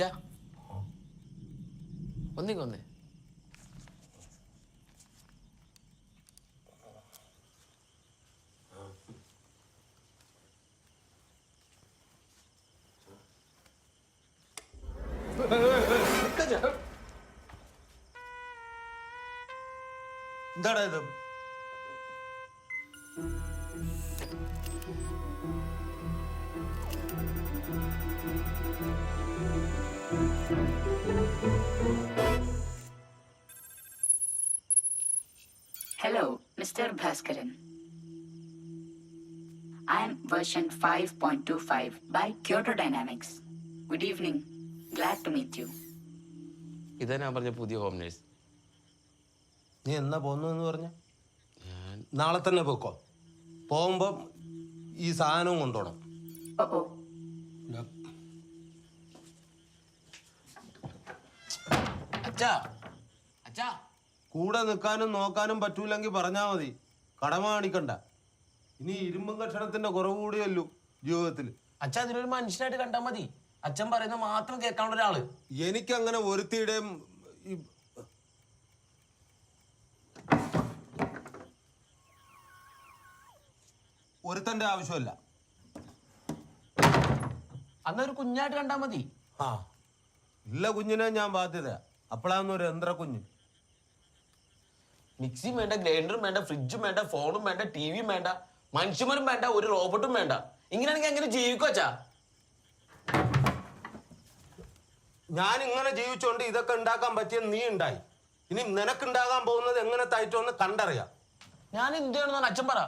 അച്ഛ ഒന്നിങ്ങ ഒന്നേ എന്താടാ ഇത് Mr. Bhaskaran. I am version 5.25 by Kyoto Dynamics. Good evening. Glad to meet you. ഇതാ ഞാൻ പറഞ്ഞ പുതിയ ഹോം നേഴ്സ് നീ എന്നാ പോന്നു എന്ന് പറഞ്ഞ ഞാൻ നാളെ തന്നെ പോക്കോ പോകുമ്പോ ഈ സാധനവും കൊണ്ടുപോകണം Oh, oh. അച്ഛാ അച്ഛാ കൂടെ നിൽക്കാനും നോക്കാനും പറ്റൂലെങ്കിൽ പറഞ്ഞാ മതി കടമ കാണിക്കണ്ട ഇനി ഇരുമ്പും കഷണത്തിന്റെ കുറവ് കൂടിയല്ലോ ജീവിതത്തിൽ. അച്ഛൻ അതിനൊരു മനുഷ്യനായിട്ട് കണ്ടാൽ മതി. അച്ഛൻ പറയുന്ന മാത്രം കേൾക്കാനുള്ള ഒരാൾ. എനിക്കങ്ങനെ ഒരുത്തിയുടെയും ഒരുത്തന്റെ ആവശ്യമല്ല. അന്നൊരു കുഞ്ഞായിട്ട് കണ്ടാ മതി. ആ. ഇല്ല കുഞ്ഞിനെ ഞാൻ ബാധ്യത അപ്പോഴാന്നൊരു യന്ത്ര കുഞ്ഞ് മിക്സിയും വേണ്ട ഗ്രൈൻഡറും വേണ്ട ഫ്രിഡ്ജും വേണ്ട ഫോണും വേണ്ട ടി വിയും വേണ്ട മനുഷ്യന്മാരും വേണ്ട ഒരു റോബോട്ടും വേണ്ട. ഇങ്ങനെയാണെങ്കിൽ എങ്ങനെ ജീവിക്കോച്ചാ ഞാൻ ഇങ്ങനെ ജീവിച്ചോണ്ട് ഇതൊക്കെ ഉണ്ടാക്കാൻ പറ്റിയ നീ ഉണ്ടായി. ഇനി നിനക്കുണ്ടാകാൻ പോകുന്നത് എങ്ങനെ തായിട്ടോന്ന് കണ്ടറിയാം. ഞാൻ എന്ത് ചെയ്യണമെന്നാണ് അച്ഛൻ പറ.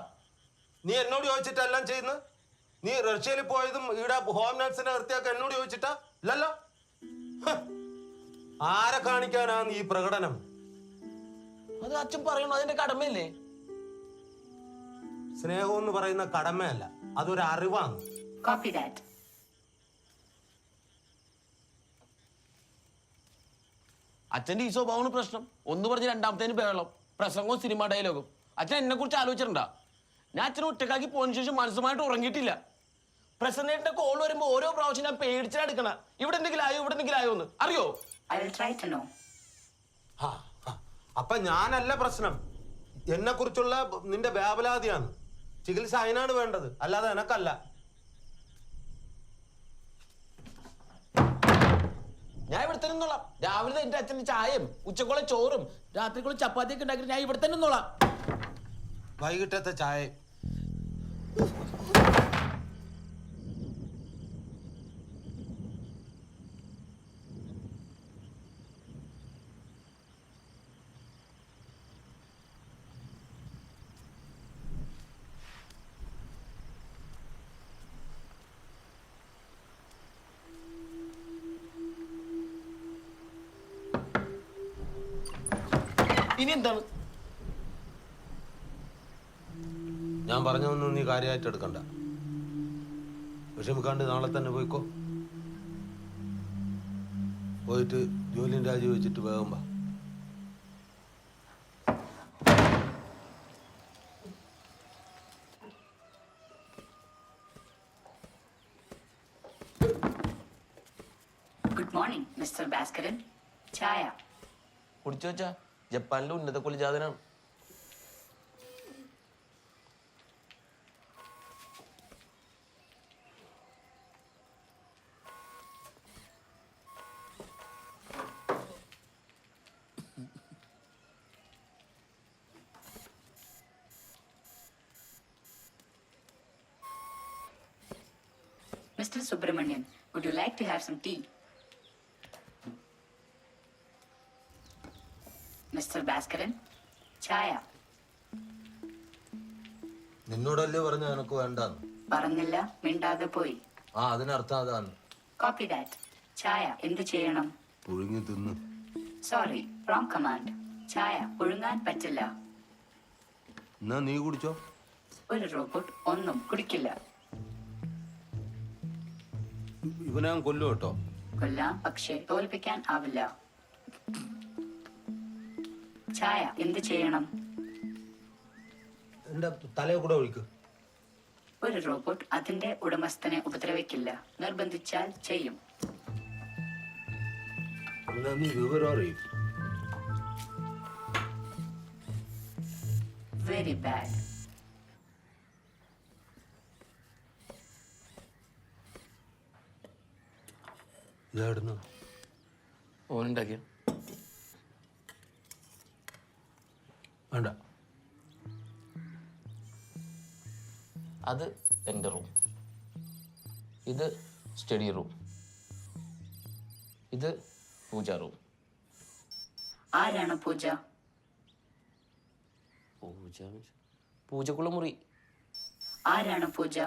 നീ എന്നോട് ചോദിച്ചിട്ടെല്ലാം ചെയ്യുന്നത്? നീ റഷ്യയിൽ പോയതും ഇവിടെ ഹോം നഴ്സിനെ നിർത്തിയൊക്കെ എന്നോട് ചോദിച്ചിട്ടാ? ഇല്ലല്ലോ. ആരെ കാണിക്കാനാണ് ഈ പ്രകടനം? അത് അച്ഛൻ പറയണോ അതിന്റെ കടമയില്ലേ? സ്നേഹം എന്ന് പറയുന്ന കടമയല്ല അതൊരു അറിവാണ്. Copy that. അച്ഛന്റെ ഈ സ്വഭാവമാണ് പ്രശ്നം. ഒന്ന് പറഞ്ഞ് രണ്ടാമത്തേന് ബഹളം പ്രസംഗവും സിനിമ ഡയലോഗും. അച്ഛൻ എന്നെ കുറിച്ച് ആലോചിച്ചിട്ടുണ്ടാ? ഞാൻ അച്ഛനെ ഒറ്റക്കാക്കി പോയതിന് ശേഷം മനസ്സുമായിട്ട് ഉറങ്ങിയിട്ടില്ല. പ്രസന്റേറ്റിന്റെ കോൾ വരുമ്പോ ഓരോ പ്രാവശ്യം ഞാൻ പേടിച്ചാ എടുക്കണ. ഇവിടെ എന്തെങ്കിലും ആയോ ഇവിടെ എന്തെങ്കിലും ആയോ എന്ന്. അറിയോ? I അപ്പൊ ഞാനല്ല പ്രശ്നം. എന്നെ കുറിച്ചുള്ള നിന്റെ വ്യാപലാതിയാണ്. ചികിത്സ അതിനാണ് വേണ്ടത്. അല്ലാതെ എനക്കല്ല. ഞാൻ ഇവിടെ തന്നെ നിന്നോളാം. രാവിലെ എന്റെ അച്ഛന്റെ ചായയും ഉച്ചക്കുള്ള ചോറും രാത്രിക്കുള്ള ചപ്പാത്തിയൊക്കെ ഉണ്ടാക്കി ഞാൻ ഇവിടെ തന്നെ നിന്നോളാം. വൈകിട്ടത്തെ ചായ. ഇനി എന്താണ്? ഞാൻ പറഞ്ഞതൊന്നും നീ കാര്യമായിട്ട് എടുക്കണ്ട. വിഷമിക്കാണ്ട് നാളെ തന്നെ പോയിക്കോ. പോയിട്ട് ജോലിയും രാജി വെച്ചിട്ട് വേഗം വാ. ഗുഡ് മോർണിംഗ് മിസ്റ്റർ ഭാസ്കരൻ ചായ. കുടിച്ചോച്ചാ ജപ്പാനിലെ ഉന്നത കുലജാതനാണ് Mr. Subramanian, would you like to have some tea? Chaya. നിന്നോടല്ലേ പറഞ്ഞ എനക്ക് വേണ്ട പറഞ്ഞില്ല മിണ്ടാതെ പോയി. ആ അതിനർത്ഥം അതാണ്. കോപ്പി ഡാറ്റ് ചായ എന്ത് ചെയ്യണം? പുഴുങ്ങി തിന്നു. സോറി റോങ് കമാൻഡ് ചായ പുഴുങ്ങാൻ പറ്റില്ല. എന്നാ നീ കുടിച്ചോ? ഒരു റോബോട്ട് ഒന്നും കുടിക്കില്ല. ഇവനെ കൊല്ലു കേട്ടോ. കൊല്ലാം പക്ഷേ തോൽപ്പിക്കാൻ ആവില്ല. ചായ എന്ത് ചെയ്യണം? ഒരു റോബോട്ട് അതിന്റെ ഉടമസ്ഥനെ ഉപദ്രവിക്കില്ല. നിർബന്ധിച്ചാൽ ചെയ്യും. വെരി ബാഡ് ഓൻ അറിയും വേണ്ട. അത് എന്റെ റൂം. ഇത് സ്റ്റഡി റൂം. ഇത് പൂജ റൂം. ആരാണ് പൂജ? പൂജ? പൂജക്കുള്ള മുറി. ആരാണ് പൂജ?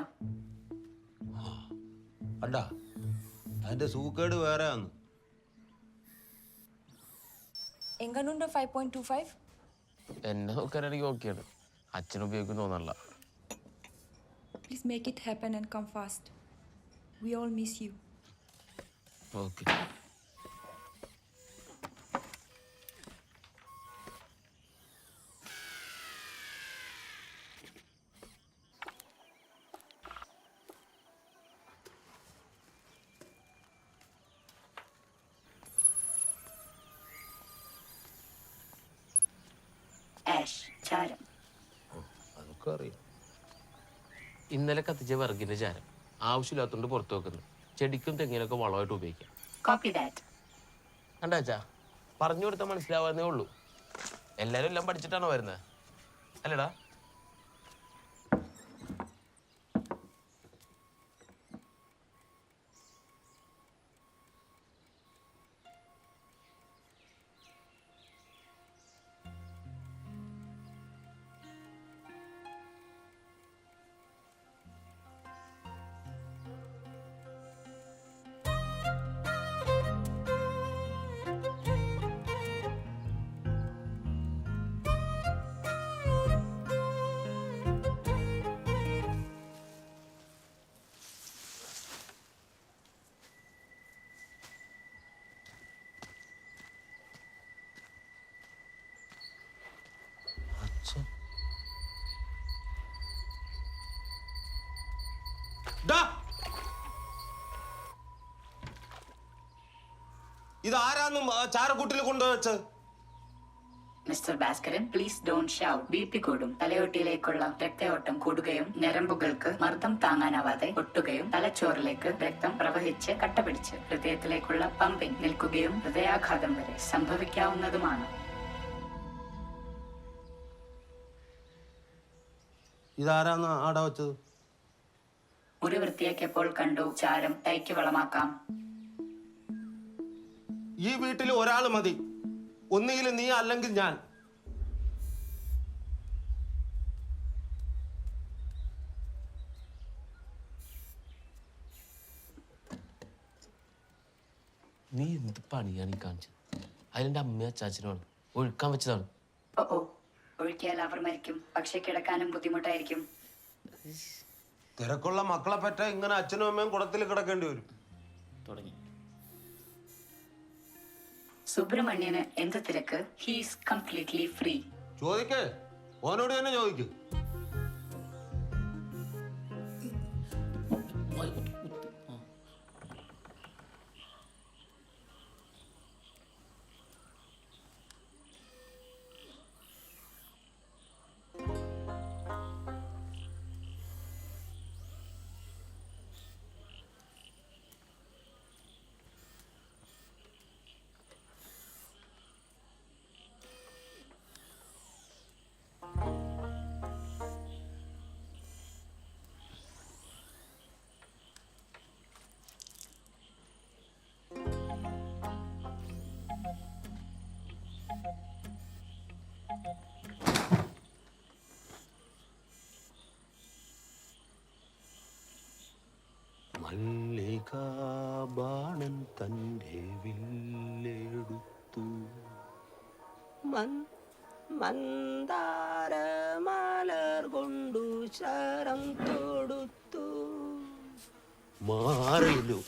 അല്ല അതിന്റെ സൂക്കേട് വേറെ ആണ് എങ്ങനുണ്ട് ഫൈവ് പോയിന്റ് ടു ഫൈവ് എന്നെ നോക്കാനാണെങ്കിൽ ഓക്കെയാണ്. അച്ഛൻ ഉപയോഗിക്കും തോന്നല്ല please make it happen and come fast we all miss you okay ash ചാരം അതൊക്കെ അറിയാം ഇന്നലെ കത്തിച്ച വിറകിന്റെ ചാരം ആവശ്യമില്ലാത്തതുകൊണ്ട് പുറത്തു വെക്കുന്നു. ചെടിക്കും തെങ്ങിനൊക്കെ വളമായിട്ട് ഉപയോഗിക്കാം. കോപ്പി ദാറ്റ് കണ്ടാച്ചാ പറഞ്ഞു കൊടുത്താൽ മനസ്സിലാവാന്നേ ഉള്ളൂ. എല്ലാരും എല്ലാം പഠിച്ചിട്ടാണോ വരുന്നത് അല്ലടാ. ഇതാരാന്നും ആരാന്ന് ചാരക്കൂട്ടിൽ കൊണ്ടുവച്ചത് mister Bhaskaran please don't shout B P കൂടും. തലയോട്ടിയിലേക്കുള്ള രക്തയോട്ടം കൂടുകയും ഞരമ്പുകൾക്ക് മർദ്ദം താങ്ങാനാവാതെ ഒട്ടുകയും തലച്ചോറിലേക്ക് രക്തം പ്രവഹിച്ച് കട്ടപിടിച്ച് ഹൃദയത്തിലേക്കുള്ള പമ്പിംഗ് നിൽക്കുകയും ഹൃദയാഘാതം വരെ സംഭവിക്കാവുന്നതുമാണ്. ഇതാരാന്ന് ആടെ വെച്ചത് മുറി വൃത്തിയാക്കിയപ്പോൾ കണ്ടു ചാരം തൈക്ക് വളമാക്കാം. ഈ വീട്ടിൽ ഒരാൾ മതി. ഒന്നുകിൽ നീ അല്ലെങ്കിൽ ഞാൻ. നീ എന്ത് പണിയാണ് ഈ കാണിച്ചത്? അതിലെന്റെ അമ്മയും അച്ചാച്ചനുമാണ് ഒഴുക്കാൻ വെച്ചതാണ്. ഓ ഓ. ഒഴുക്കിയാൽ അവർ മരിക്കും. പക്ഷെ കിടക്കാനും ബുദ്ധിമുട്ടായിരിക്കും. തിരക്കുള്ള മക്കളെ പറ്റ ഇങ്ങനെ അച്ഛനും അമ്മയും കുടത്തിൽ കിടക്കേണ്ടി വരും. തുടങ്ങി. സുബ്രഹ്മണ്യന് എന്ത് തിരക്ക്? ഹീസ് കംപ്ലീറ്റ്ലി ഫ്രീ ചോദിക്കേ. ഓനോട് തന്നെ ചോദിക്കും. മന്ദാരമലർ കൊണ്ടു ശരം തൊടുത്തു. മാറിയില്ലോ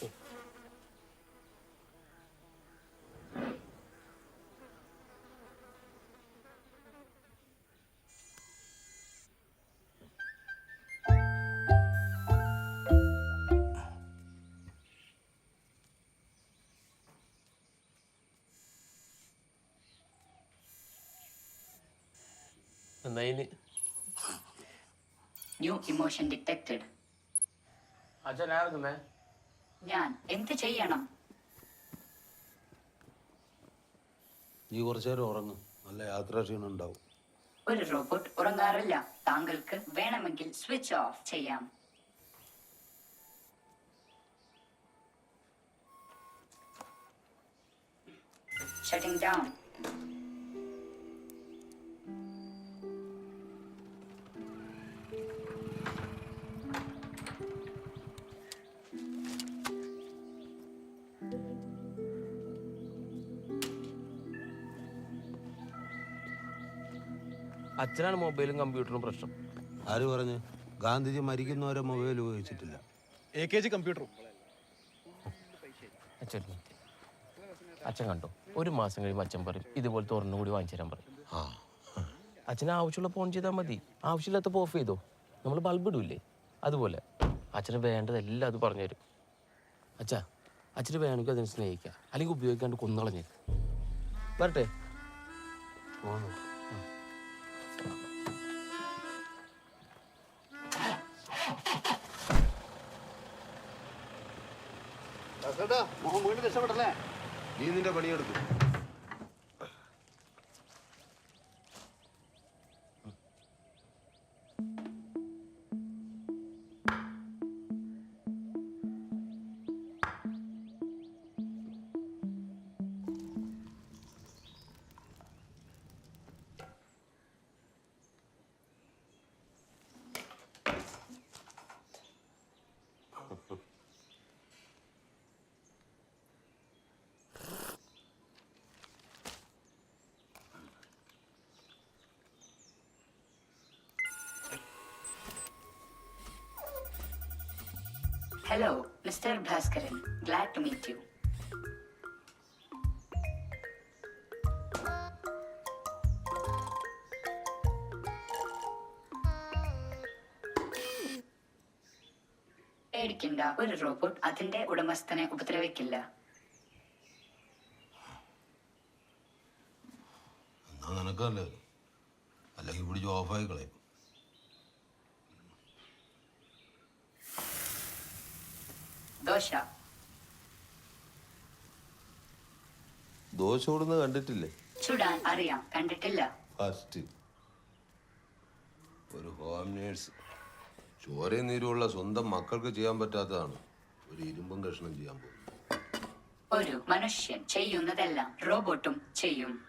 ഇനി ന്യൂ ഇമോഷൻ ഡിറ്റക്റ്റഡ് അച്ഛൻ ആർക്കുന്നേ? ഞാൻ. എന്ത് ചെയ്യണം? നീ കുറച്ചു നേരം ഉറങ്ങും. നല്ല യാത്രാക്ഷീണം ഉണ്ടാവും. ഒരു റോബോട്ട് ഉറങ്ങാറില്ല. താങ്കൾക്ക് വേണമെങ്കിൽ സ്വിച്ച് ഓഫ് ചെയ്യാം. ഷട്ടിംഗ് ഡൗൺ അച്ഛനാണ് മൊബൈലും കമ്പ്യൂട്ടറും പ്രശ്നം. ആര് പറഞ്ഞു? ഗാന്ധിജി മരിക്കുന്നവരെ മൊബൈൽ ഉപയോഗിച്ചിട്ടില്ല. എ കെ ജി കമ്പ്യൂട്ടറും. അച്ഛൻ. അച്ഛൻ കണ്ടോ? ഒരു മാസം കഴിയുമ്പോൾ അച്ഛൻ പറയും ഇതുപോലത്തെ ഒരെണ്ണം കൂടി വാങ്ങിച്ചു തരാൻ പറയും. ആ. അച്ഛന് ആവശ്യമുള്ള ഫോൺ ചെയ്താൽ മതി. ആവശ്യമില്ലാത്തപ്പോൾ ഓഫ് ചെയ്തോ? നമ്മൾ ബൾബ് ഇടൂലേ? അതുപോലെ. അച്ഛന് വേണ്ടതെല്ലാം അത് പറഞ്ഞു തരും. അച്ഛാ അച്ഛന് വേണമെങ്കിൽ അതിനെ സ്നേഹിക്കുക അല്ലെങ്കിൽ ഉപയോഗിക്കാണ്ട് കൊന്നളഞ്ഞ് വരട്ടെ. പോന്നു. നീ നിന്റെ പണിയെടുക്കും. Hello mister Bhaskaran glad to meet you പേടിക്കണ്ട ഒരു റോബോട്ട് അതിന്റെ ഉടമസ്ഥനെ ഉപദ്രവിക്കില്ല. നിനക്കല്ലേ അല്ലെങ്കിൽ പിടിച്ച് ഓഫായി കളയും. ദോശ. ദോശ ഓടുന്ന കണ്ടിട്ടില്ലേ? ചുടാൻ അറിയാം. കണ്ടിട്ടില്ല. ഫസ്റ്റ് ഒരു ഹോം നേഴ്സ് ചോരയും നീരുമുള്ള സ്വന്തം മക്കൾക്ക് ചെയ്യാൻ പറ്റാത്തതാണ്. ഒരു ഇരുമ്പും കഷ്ണം ചെയ്യാൻ പോകുന്നത് ഒരു മനുഷ്യൻ ചെയ്യുന്നതെല്ലാം റോബോട്ടും ചെയ്യും.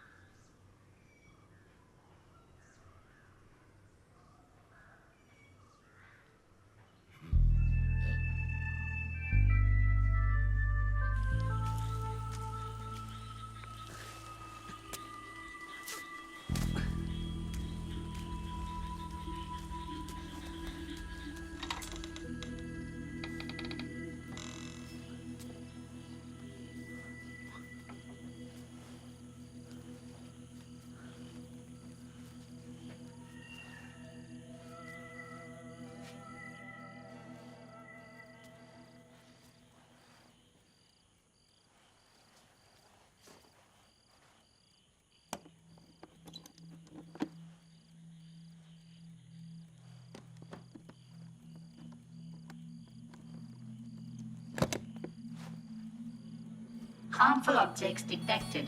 Harmful objects detected.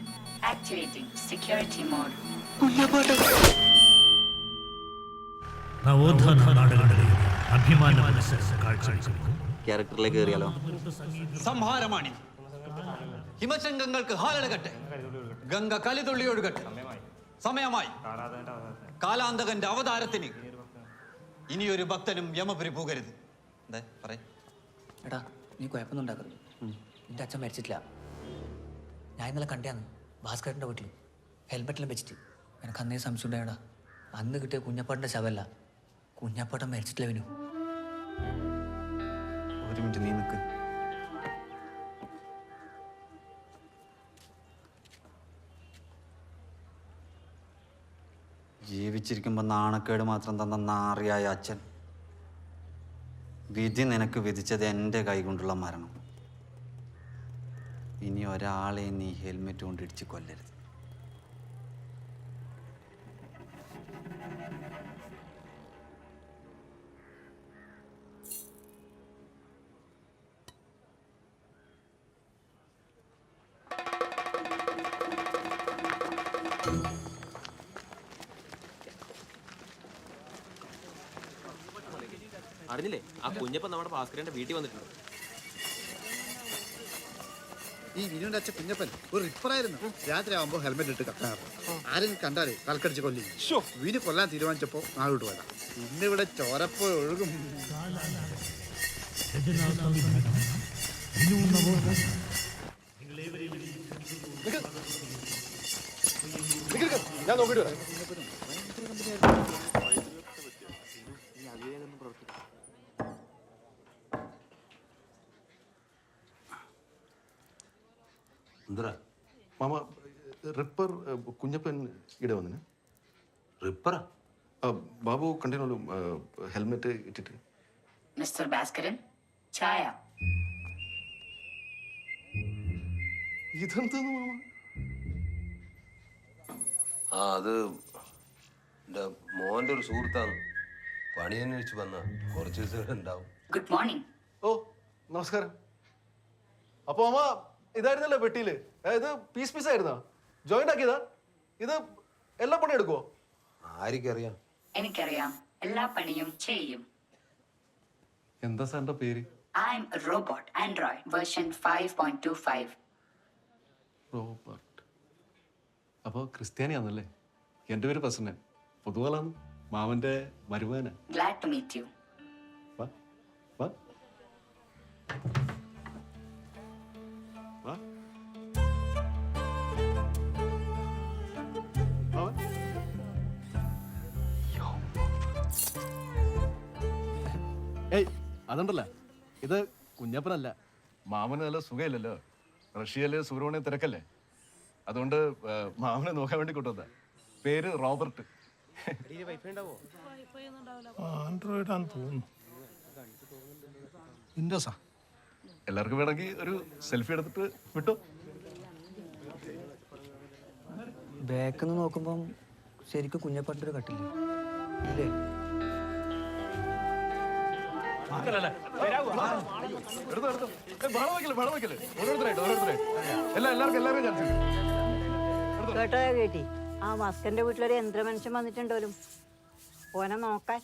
Activating security mode. നവോത്ഥാന നാടുകളിലെ അഭിമാന മനസ്സ് കാഴ്ചവെക്കുന്നു ക്യാരക്ടറിലേക്ക് കയറിയാലോ? സംഹാരമാണി ഹിമശങ്കങ്ങൾക്ക് ഹാലടകട്ടെ. ഗംഗ കലിതുള്ളിയൊഴുകട്ടെ. സമയമായി. കാലാന്തകന്റെ അവതാരത്തിന്. ഇനിയൊരു ഭക്തനും യമപുരി പോകരുത്. എടാ നീ കുഴപ്പമൊന്നും ഉണ്ടാക്കരുത്. എന്റെ അച്ഛൻ മരിച്ചിട്ടില്ല. ഞാൻ ഇന്നലെ കണ്ടാന്ന് ഭാസ്കരന്റെ വീട്ടിൽ ഹെൽമെറ്റിലും വെച്ചിട്ട്. എനിക്ക് അന്നേ സംശയം ഉണ്ടായടാ അന്ന് കിട്ടിയ കുഞ്ഞപ്പാട്ടിന്റെ ശവല്ല. കുഞ്ഞപ്പാട്ടൻ മരിച്ചിട്ടില്ല വിനു. ഒരു മിനിറ്റ് നീ നിൽക്ക് ജീവിച്ചിരിക്കുമ്പോൾ നാണക്കേട് മാത്രം തന്ന നാറിയായ അച്ഛൻ. വിധി നിനക്ക് വിധിച്ചത് എന്റെ കൈകൊണ്ടുള്ള മരണം. ഇനി ഒരാളെ നീ ഹെൽമെറ്റ് കൊണ്ടിടിച്ച് കൊല്ലരുത്. അറിഞ്ഞില്ലേ? ആ കുഞ്ഞപ്പം നമ്മുടെ ഭാസ്കരന്റെ വീട്ടിൽ വന്നിട്ടുണ്ട്. ഈ വിനുവിന്റെ അച്ഛൻ കുഞ്ഞപ്പൻ ഒരു റിപ്പറായിരുന്നു രാത്രി ആവുമ്പോ ഹെൽമെറ്റ് ഇട്ട് കത്താറ് ആരും കണ്ടാലേ കൽക്കടിച്ച് കൊല്ലി. വിനു കൊല്ലാൻ തീരുമാനിച്ചപ്പോ നാളോട്ട് പോയതാ. ഇന്നിവിടെ ചോരപ്പോ ഒഴുകും. ഞാൻ നോക്കിട്ട് വരാം. എന്തരാ മാമ റിപ്പർ കുഞ്ഞപ്പൻ ഇവിടെ വന്നിന്. റിപ്പറാ? ബാബു കണ്ടിനോളൂ ഹെൽമെറ്റ് ഇട്ടിട്ട്. മിസ്റ്റർ ഭാസ്കരൻ ചായ. ഇതെന്താന്ന് മാമ? ആ അത് എന്റെ മോന്റെ ഒരു സുഹൃത്താണ്. പണി അന്വേഷിച്ച് വന്ന. കുറച്ച് ദിവസം ഉണ്ടാവും. ഗുഡ് മോർണിംഗ് ഓ നമസ്കാരം. അപ്പൊ മാമ ഇതായിരുന്നല്ലോ പെട്ടിയിൽ. ഇത് പീസ് പീസ് ആയിരുന്നോ? ജോയിന്റ് ആക്കിയതാ? ഇത് എല്ലാ പണി എടുക്കുവോ? ആർക്കറിയാം എനിക്കറിയാം. എല്ലാ പണിയും ചെയ്യും. എന്താ സാറിന്റെ പേര്? I am robot Android version five point two five Robert അപ്പൊ ക്രിസ്ത്യാനിയാന്നല്ലേ? എന്റെ പേര് പ്രസന്നൻ. പൊതുവാളാണ്. മാമന്റെ മരുമകന. ഗ്ലാഡ് ടു മീറ്റ് യു വാ. വാ. അതുണ്ടല്ല? ഇത് കുഞ്ഞപ്പനല്ല. മാമന് നല്ല സുഖമില്ലല്ലോ റഷ്യയിലെ സുബ്രഹ്മണ്യം തിരക്കല്ലേ? അതുകൊണ്ട് ആ, മാമനെ നോക്കാൻ വേണ്ടി കൊണ്ടുവന്ന പേര് റോബർട്ട്. ആൻഡ്രോയിഡ് ആണെന്ന് തോന്നുന്നു. വിൻഡോസാ എല്ലാവർക്കും വേണമെങ്കിൽ ഒരു സെൽഫി എടുത്തിട്ട് വിട്ടു. ബാക്കിൽ നിന്ന് നോക്കുമ്പം ശരിക്കും കുഞ്ഞപ്പട്ടൊരു കട്ടില്ല? ഇല്ലേ? കേട്ടോ. കേട്ടി ആ മസ്കന്റെ വീട്ടിലൊരു യന്ത്രമനുഷ്യൻ വന്നിട്ടുണ്ടോലും? ഓനെ നോക്കാൻ.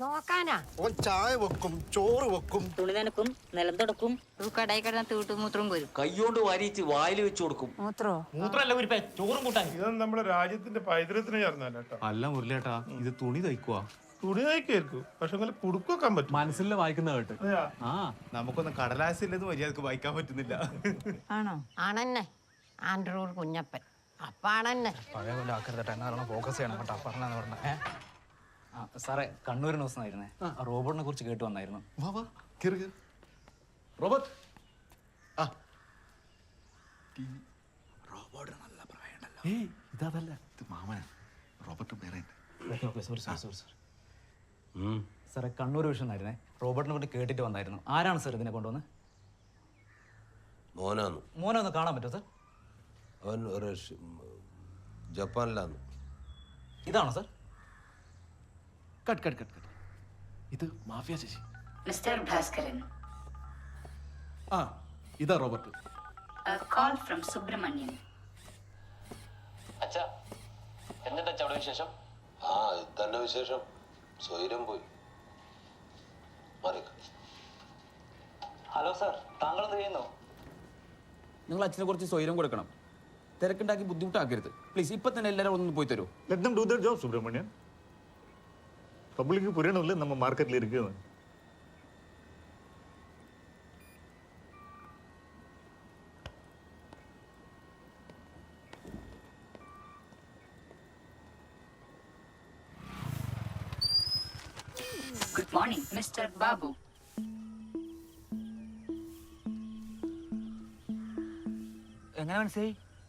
നോക്കാനാ? ഓൻ ചായ വെക്കും ചോറ് വെക്കും. തുണി നനക്കും നിലം തുടക്കും. കടയിൽ കിടന്ന തീട്ടുമൂത്രം വരും കൈകൊണ്ട് വാരിച്ച് വായിൽ വെച്ച് കൊടുക്കും. മൂത്രോ? ഇതൊന്നും നമ്മുടെ രാജ്യത്തിന്റെ പൈതൃകത്തിന് ചേർന്നല്ല അല്ല മുരളിയേട്ടാ ഇത് തുണി തയ്ക്കുവാ. തുണി തയ്ക്കായിരിക്കും പക്ഷെ അങ്ങനെ കുടുക്കൊക്കാൻ പറ്റും. മനസ്സിൽ വായിക്കുന്ന കേട്ട്? ആ. നമുക്കൊന്നും കടലാസില്ലെന്ന് മര്യാദയ്ക്ക് വായിക്കാൻ പറ്റുന്നില്ല. ആണോ? ആണെന്നെ. ആൻഡ്രൂർ കുഞ്ഞപ്പൻ. അപ്പാണെന്നെ. പഴയ പോലെ ആക്കരുതട്ടെ എന്നാ പറഞ്ഞ ഫോക്കസ് ചെയ്യണം കേട്ടോ. പറഞ്ഞെന്ന് പറഞ്ഞ. ആ സാറേ കണ്ണൂരിന് ദിവസമായിരുന്നേ ആ. റോബോട്ടിനെ കുറിച്ച് കേട്ട് വന്നായിരുന്നു. വാ വാ. കേറ് കേറ്. റോബർട്ട്. ആ. റോബോട്ട് നല്ല പ്രായമുണ്ടല്ലോ. ഏയ് ഇതല്ല ഇത് മാമനാ. റോബർട്ട് വേറെ സോറി സോറി സോറി സോറി സാറേ കണ്ണൂർ വിഷൻ ആയിരുന്നേ റോബർട്ടിനെ കൊണ്ട് കേട്ടിട്ട് വന്നായിരുന്നു. ആരാണ് സാർ ഇതിനെ കൊണ്ടുവന്ന്? മോനാന്ന് മോനെ ഒന്ന് കാണാൻ പറ്റുമോ സാർ? അവൻ ഒരു ജപ്പാനിലാന്ന്. ഇതാണോ sir? Cut cut cut cut. ഇത് മാഫിയ ചേച്ചി. മിസ്റ്റർ ഭാസ്കരൻ. ആ ഇതാ റോബർട്ട്. Call from Subramanian. അച്ഛാ എന്നിട്ടച്ഛ അവിടെ വിശേഷം? ആ തന്നെ വിശേഷം? സ്വൈരം പോയി. ഹലോ സാർ താങ്കൾ എന്ത് ചെയ്യുന്നു? നിങ്ങൾ അച്ഛനെ കുറച്ച് സ്വൈരം കൊടുക്കണം. തിരക്കുണ്ടാക്കി ബുദ്ധിമുട്ടാക്കരുത്. പ്ലീസ് ഇപ്പൊ തന്നെ എല്ലാരും ഒന്ന് പോയി തരൂ let them do their job Subrahmanyan. Public പുരണമല്ലേ നമ്മൾ മാർക്കറ്റിൽ ഇരിക്കുന്നത് മോർണിംഗ് മിസ്റ്റർ ബാബു എങ്ങനെ മനസ്സിലായി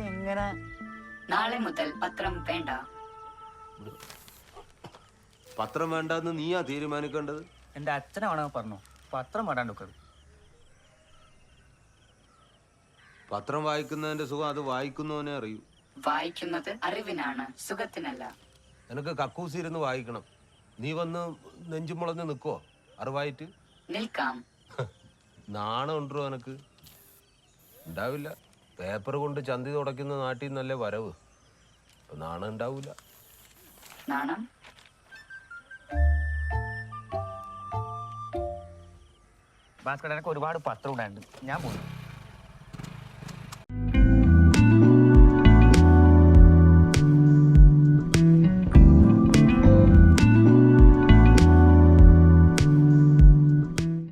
എങ്ങനെ നാളെ മുതൽ പത്രം വേണ്ട. പത്രം വേണ്ടെന്ന് നീയാ തീരുമാനിക്കേണ്ടത്? എന്റെ അച്ഛനാണോ പറഞ്ഞു. പത്രം വേണ്ടാണ്ട് പത്രം വായിക്കുന്നതിന്റെ സുഖം അത് വായിക്കുന്നവനെ അറിയൂ. വായിക്കുന്നത് അറിവിനാണ് സുഖത്തിനല്ല. നിനക്ക് കക്കൂസിരുന്ന് വായിക്കണം. നീ വന്ന് നെഞ്ചും മുളഞ്ഞ് നിൽക്കോ അറിവായിട്ട്? നിൽക്കാം. നാണം ഉണ്ടോ എനക്ക് ഉണ്ടാവില്ല. പേപ്പർ കൊണ്ട് ചന്തി തുടയ്ക്കുന്ന നാട്ടിൽ നിന്നല്ലേ വരവ്? അപ്പൊ നാണം ഉണ്ടാവൂല. നാണം? ഭാസ്കരനൊക്കെ ഒരുപാട് പത്രം ഉണ്ടായിരുന്നു ഞാൻ പോയി.